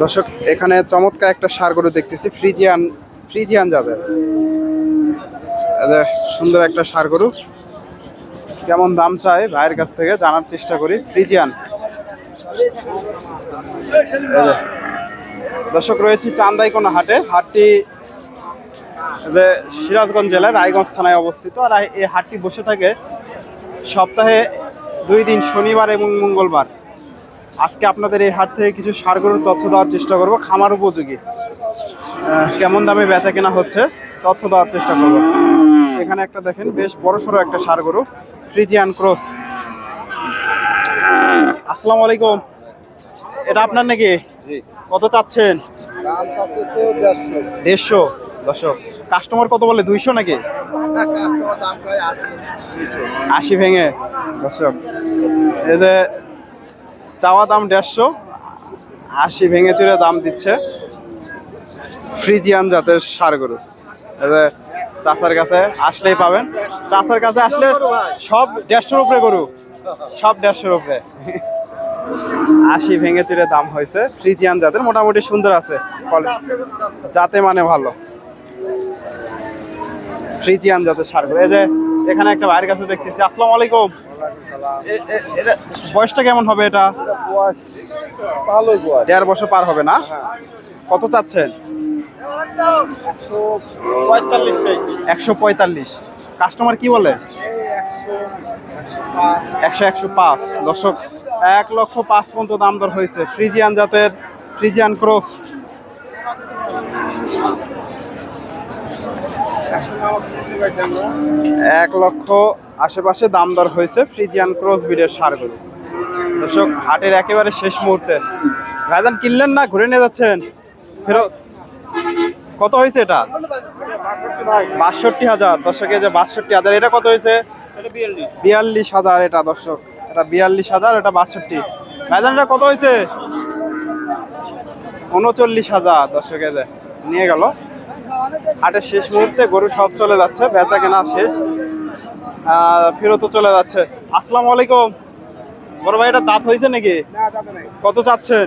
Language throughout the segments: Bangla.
দর্শক, এখানে চমৎকার একটা সার গরু দেখতেছি। ফ্রিজিয়ান ফ্রিজিয়ান যাবে। সুন্দর একটা সার গরু। কেমন দাম চাই ভাইয়ের কাছ থেকে জানার চেষ্টা করি। ফ্রিজিয়ান। দর্শক, রয়েছে চান্দাইকোনা হাটে। হাটটি সিরাজগঞ্জ জেলার রায়গঞ্জ থানায় অবস্থিত। আর এই হাটটি বসে থাকে সপ্তাহে দুই দিন, শনিবার এবং মঙ্গলবার। আজকে আপনাদের এই হাট থেকে কিছু সার গরুর তথ্য দেওয়ার চেষ্টা করব খামার উপযোগী। কেমন দামে বেচা কেনা হচ্ছে তথ্য দেওয়ার চেষ্টা করব। এখানে একটা দেখেন বেশ বড় সড়ো একটা সার গরু ফ্রিজিয়ান ক্রস আসসালামু আলাইকুম। এটা আপনার নাকি? কত চাচ্ছেন? দেড়শো। দর্শক কাস্টমার কত বলে দুইশো নাকি? আশি। ভেঙে দশক এই যে চাওয়া দাম দেড়শো, আশি ভেঙে চুরে দাম দিচ্ছে ফ্রিজিয়ান জাতের সার গরু। চাষার কাছে আসলেই পাবেন। চাষার কাছে আসলে সব দেড়শোর উপরে গরু, সব দেড়শোর উপরে। আশি ভেঙে চুরে দাম হয়েছে। ফ্রিজিয়ান জাতের মোটামুটি সুন্দর আছে। জাতে মানে ভালো। ফ্রিজিয়ান জাতের সার গরু। এই যে এখানে একটা ভাইয়ের কাছে দেখতেছি। আসসালামু আলাইকুম। বয়সটা কেমন হবে এটা? বয়স দেড় বছর পার হবে না? কত চাচ্ছেন? একশো পঁয়তাল্লিশ একশো পঁয়তাল্লিশ। কাস্টমার কি বলে? একশো একশো পাঁচ একশো একশো পাঁচ। দর্শক এক লক্ষ পাঁচ পর্যন্ত দাম দর হয়েছে। ফ্রিজিয়ান জাতের ফ্রিজিয়ান ক্রস। এক লক্ষ আশেপাশে দাম দর হয়েছে ফ্রিজিয়ান ক্রস বিডের সার গরু দর্শক হাটের একেবারে শেষ মুহূর্তে। ভাইজান কিনলেন না? ঘুরে নিয়ে যাচ্ছেন? ফেরত কত হয়েছে এটা? বাষট্টি হাজার। দর্শকে যে বাষট্টি হাজার এটা কত হয়েছে? বিয়াল্লিশ। হাজার এটা দর্শক। এটা বিয়াল্লিশ হাজার এটা বাষট্টি। ভাইজান এটা কত হয়েছে? উনচল্লিশ হাজার দর্শকে যে। নিয়ে গেল। হাটের শেষ মুহূর্তে গরু সব চলে যাচ্ছে বেচা কেনা শেষ। আহ, ফেরতও চলে যাচ্ছে। আসসালামু আলাইকুম। বড় ভাই এটা দাঁত হয়েছে নাকি? কত চাচ্ছেন?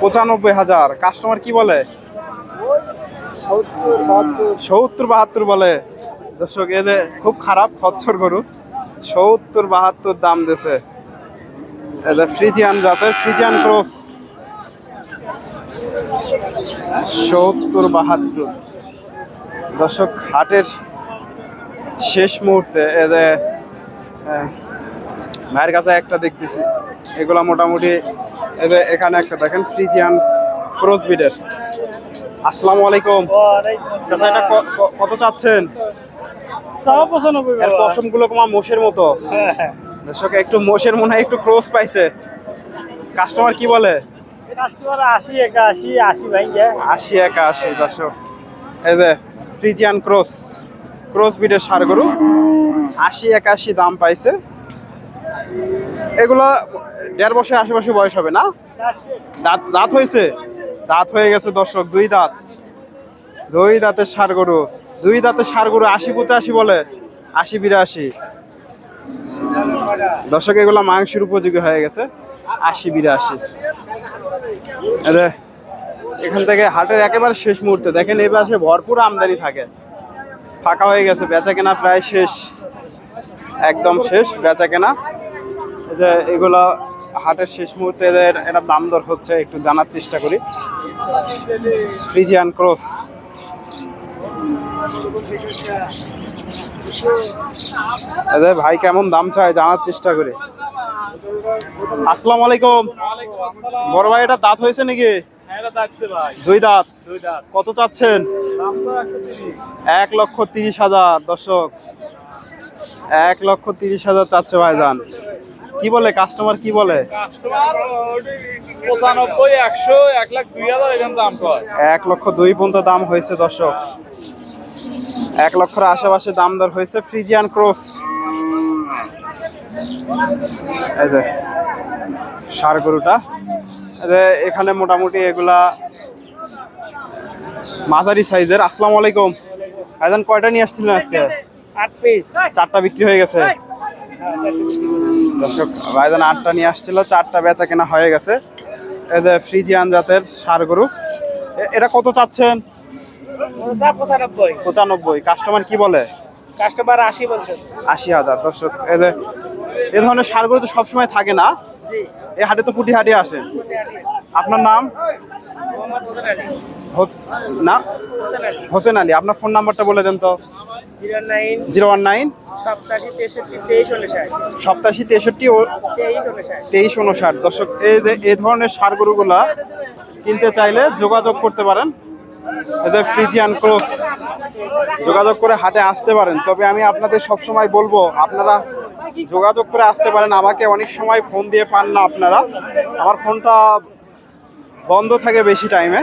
পঁচানব্বই হাজার। কাস্টমার কি বলে? সত্তর বাহাত্তর। বলে। দর্শক এদের খুব খারাপ খচ্ছর গরু। সত্তর বাহাত্তর দাম দিছে এদের ফ্রিজিয়ান জাতের ফ্রিজিয়ান ক্রস। সত্তর বাহাত্তর। দর্শক হাটের শেষ মুহূর্তে ভাইয়ের কাছে একটা দেখতেছি। এগুলা মোটামুটি এখানে একটা দেখেন ফ্রিজিয়ান ক্রস বিডের আসসালামু আলাইকুম। চাচা এটা কত চাচ্ছেন? এর তোমার মোষের মতো। দর্শক একটু মোষের মনে হয় একটু ক্রস পাইছে। কাস্টমার কি বলে? কাস্টমার আশি একাশি আশি ভাই আশি একা আশি দর্শক। এই যে ফ্রিজিয়ান ক্রস ক্রস বিডের সার গরু। আশি, একাশি দাম পাইছে। এগুলা দেড় বছর আশেপাশে বয়স হবে না? দাঁত দাঁত হয়েছে? দাঁত হয়ে গেছে দর্শক, দুই দাঁত। দুই দাঁতের সার গরু। দুই দাঁতের সার গরু আশি, পঁচাশি বলে। আশি, বিরাশি। দর্শক, এগুলো মাংসের উপযোগী হয়ে গেছে। আশি, বিরাশি। এখান থেকে হাটের একেবারে শেষ মুহূর্তে দেখেন এই পাশে ভরপুর আমদানি থাকে। ফাঁকা হয়ে গেছে বেচা কেনা প্রায় শেষ। একদম শেষ বেচা কেনা যে এগুলো হাটের শেষ মুহূর্তে এদের এটা দাম দর হচ্ছে, একটু জানার চেষ্টা করি। ফ্রিজিয়ান ক্রস এদের ভাই কেমন দাম চায় জানার চেষ্টা করি। আসসালামু আলাইকুম। বড় ভাই, এটা দাঁত হয়েছে নাকি? দুই দাঁত। কত চাচ্ছেন? এক লক্ষ তিরিশ হাজার দর্শক। এক লক্ষ তিরিশ হাজার চাচ্ছে ভাইজান। কি বলে কাস্টমার কি বলে? এক লক্ষ দুই পর্যন্ত দাম হয়েছে দর্শক। এক লক্ষর আশেপাশে দাম দর হয়েছে ফ্রিজিয়ান ক্রস এই যে সার গরুটা। এখানে মোটামুটি এগুলা মাঝারি সাইজের। আসসালামু আলাইকুম। ভাইজান কয়টা নিয়ে আসছিলেন আজকে? আট পিস চারটা বিক্রি হয়ে গেছে। দর্শক ভাইজান আটটা নিয়ে আসছিল চারটা বেচা কেনা হয়ে গেছে। এই যে ফ্রিজিয়ান জাতের সার গরু। এটা কত চাচ্ছেন? পঁচানব্বই। পঁচানব্বই। কাস্টমার কি বলে? কাস্টমার আশি বলতেছে আশি হাজার। দর্শক এই যে এ ধরনের সার গরু তো সবসময় থাকে না। জি। এই হাটে তো পুটি হাটে আসে। আপনার নাম? না? হোসেন আলী, আপনার ফোন নাম্বারটা বলে দেন তো। Zero one nine? সপ্তাশি তেষট্টি তেইশ উনষাট দর্শক, এই যে, এই ধরনের সার গরুগুলা কিনতে চাইলে যোগাযোগ করতে পারেন। যে ফ্রিজিয়ান ক্রস যোগাযোগ করে হাটে আসতে পারেন। তবে আমি আপনাদের সব সময় বলব, আপনারা যোগাযোগ করে আসতে পারেন। আমাকে অনেক সময় ফোন দিয়ে পান না আপনারা। আমার ফোনটা বন্ধ থাকে বেশি টাইমে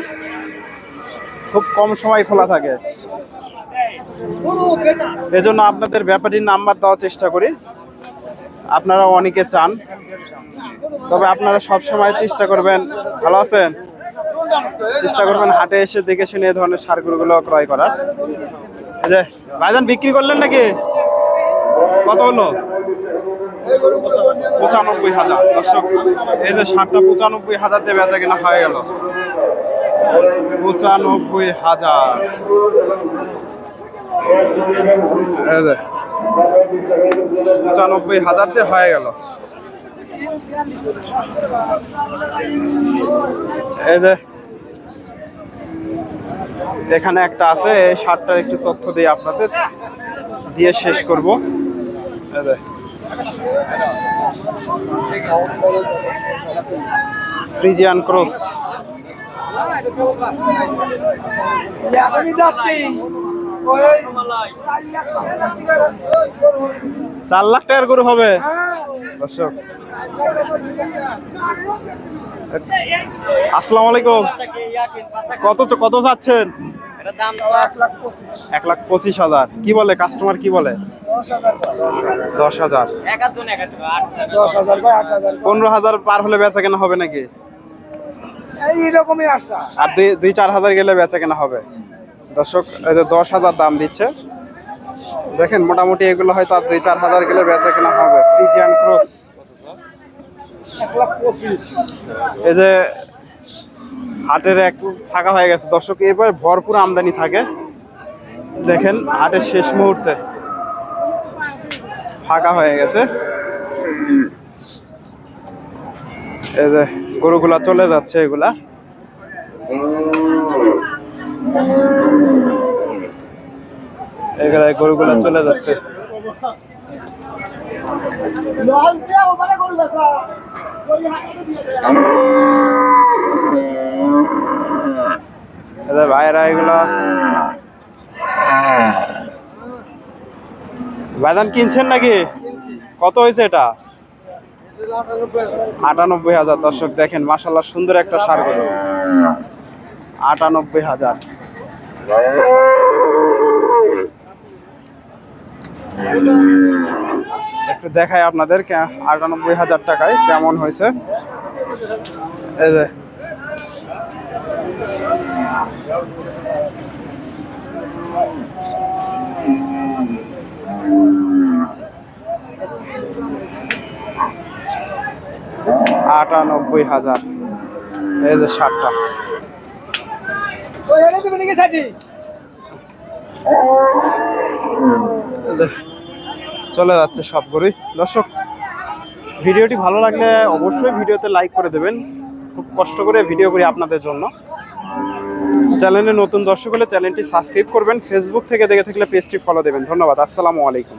খুব কম সময় খোলা থাকে। এজন্য আপনাদের ব্যাপারীর নাম্বার দেওয়ার চেষ্টা করি। আপনারা অনেকে চান। তবে আপনারা সব সময় চেষ্টা করবেন। ভালো আছেন? চেষ্টা করবেন হাটে এসে দেখে শুনে এই ধরনের সারগুলো ক্রয় করার। যে, ভাইজান বিক্রি করলেন নাকি? কত হলো? পঁচানব্বই হাজার। দর্শক, এই যে সারটা পঁচানব্বই হাজার দিয়ে বেচা কিনা হয়ে গেল। পঁচানব্বই হাজার। পঁচানব্বই হাজার দিয়ে হয়ে গেল। এখানে একটা আছে, এই শার্টটার একটু তথ্য দিয়ে আপনাদের দিয়ে শেষ করব। এই। Friesian cross. চার লাখ টাকার গরু হবে। দর্শক। আসসালামু আলাইকুম। কত কত চাচ্ছেন? এক লাখ পঁচিশ। হাজার। কি বলে? কাস্টমার কি বলে? দশ হাজার দশ হাজার। দশ হাজার বা আট হাজার পনেরো হাজার পার হলে বেচা কেনা হবে নাকি? এইরকমই আশা। আর দুই দুই চার হাজার গেলে বেচা কেনা হবে। দর্শক এই যে দশ হাজার দাম দিচ্ছে। দেখেন মোটামুটি এগুলো হয়তো আর দুই চার হাজার গেলে বেচা কেনা হবে। ফ্রিজিয়ান ক্রস এক লাখ পঁচিশ। এই যে হাটের এক ফাঁকা হয়ে গেছে। দর্শক, এবার ভরপুর আমদানি থাকে। দেখেন, হাটের শেষ মুহূর্তে ফাঁকা হয়ে গেছে। গরুগুলা চলে যাচ্ছে এগুলা। এগুলা গরুগুলা চলে যাচ্ছে। লাল স্যার ওই হাতে দিয়ে ভাইরা এগুলা বাদান কিনছেন নাকি? কত হয়েছে এটা? আটানব্বই হাজার। দর্শক দেখেন মাসাল্লাহ সুন্দর একটা সার গরু। আটানব্বই হাজার। একটু দেখাই আপনাদের আটানব্বই হাজার টাকায় কেমন হয়েছে। এই যে আটানব্বই হাজার। এই যে ষাটটা চলে যাচ্ছে সব সবগুলোই দর্শক ভিডিওটি ভালো লাগলে অবশ্যই ভিডিওতে লাইক করে দেবেন। খুব কষ্ট করে ভিডিও করি আপনাদের জন্য। চ্যানেলে নতুন দর্শক হলে চ্যানেলটি সাবস্ক্রাইব করবেন ফেসবুক থেকে দেখে থাকলে পেজটি ফলো দেবেন। ধন্যবাদ, আসসালামু আলাইকুম।